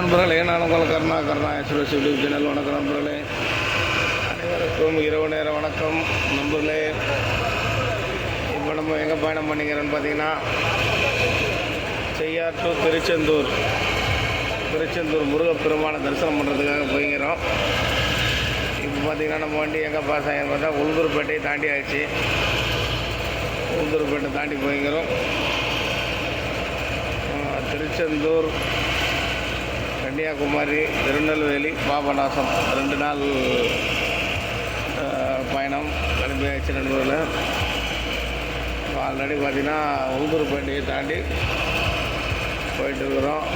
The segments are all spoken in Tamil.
நண்பர்களே நான் உங்கள் Karuna Karuna express YouTube channel. வணக்கம் நண்பர்களே. அனைவருக்கும் இரவு நேர வணக்கம் நண்பர்களே. இப்போ நம்ம எங்கே பயணம் பண்ணிக்கிறோன்னு பார்த்தீங்கன்னா செய்யார் டு திருச்செந்தூர். திருச்செந்தூர் முருகப்பெருமானை தரிசனம் பண்ணுறதுக்காக போய்கிறோம் இப்போ பார்த்தீங்கன்னா நம்ம வண்டி எங்கே பாஸ் ஆகின்னு பார்த்தா உளுந்தூர்பேட்டையை தாண்டி ஆயிடுச்சு. உளுந்தூர்பேட்டை தாண்டி போய்கிறோம் திருச்செந்தூர் கன்னியாகுமரி திருநெல்வேலி பாபநாசம். ரெண்டு நாள் பயணம். கிளம்பி ஆயிடுச்சு நண்பர்கள் ஆல்ரெடி பார்த்தீங்கன்னா உளுந்தூர்பேட்டையை தாண்டி போயிட்டு இருக்கிறோம்.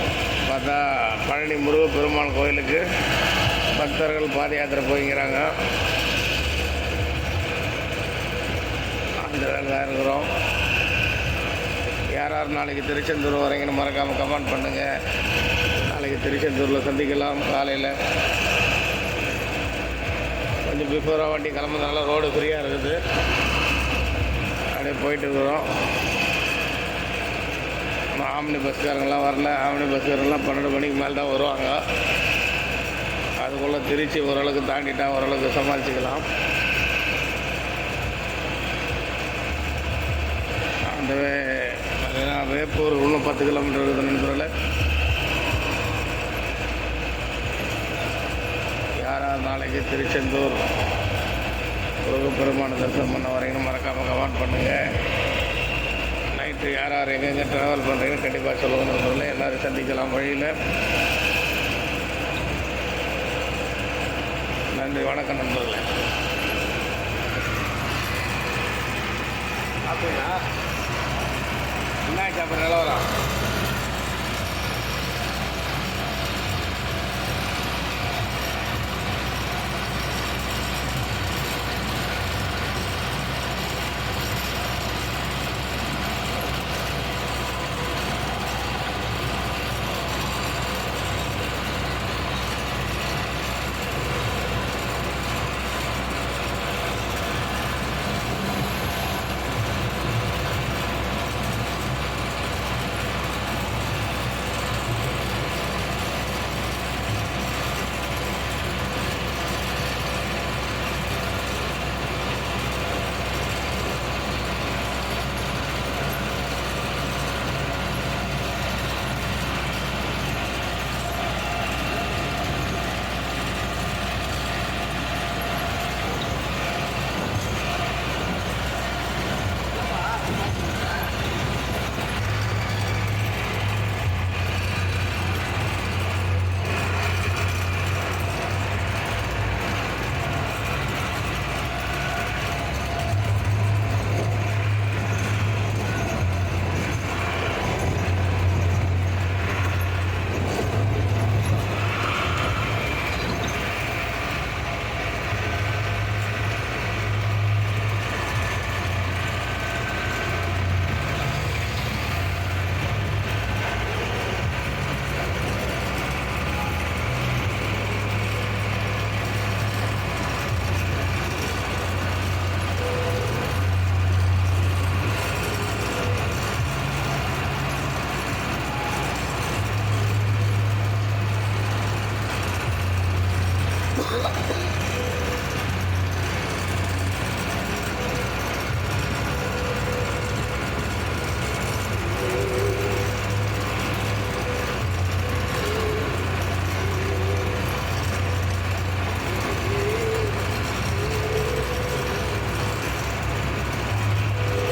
பார்த்தா பழனி முருக பெருமாள் கோயிலுக்கு பக்தர்கள் பாத யாத்திரை போய்க்கிறாங்க. அந்த வேலை இருக்கிறோம். யார் யார் நாளைக்கு திருச்செந்தூர் வரீங்கன்னு மறக்காமல் கமெண்ட் பண்ணுங்கள் நாளைக்கு திருச்செந்தூரில் சந்திக்கலாம். காலையில் கொஞ்சம் பிஃபோராக வண்டி கிளம்புறதுனால ரோடு ஃப்ரீயாக இருக்குது. அப்படியே போயிட்டு இருக்கிறோம். ஆம்னி பஸ்காரங்களாம் வரல. ஆம்னி பஸ்காரங்களாம் பன்னெண்டு மணிக்கு மேலே தான் வருவாங்க. அதுக்குள்ளே திருச்சி ஓரளவுக்கு தாண்டிட்டா ஓரளவுக்கு சமாளிச்சுக்கலாம். அந்த பார்த்தீங்கன்னா வேப்பூர் இன்னும் பத்து கிலோமீட்டர் இருக்குது நண்பர்களை யாராவது நாளைக்கு திருச்செந்தூர். முருகப்பெருமான தரிசனம் பண்ண வரீங்கன்னு மறக்காமல் கமெண்ட் பண்ணுங்கள் நைட்டு யார் யார் எங்கெங்கே ட்ராவல் பண்ணுறீங்கன்னு கண்டிப்பாக சொல்லுங்கள் நண்பர்களே எல்லோரும் சந்திக்கலாம் வழியில். நன்றி வணக்கம் நண்பர்களே. அப்படின்னா என்ன சாப்பிட்ற நிலவரம்? Thank you.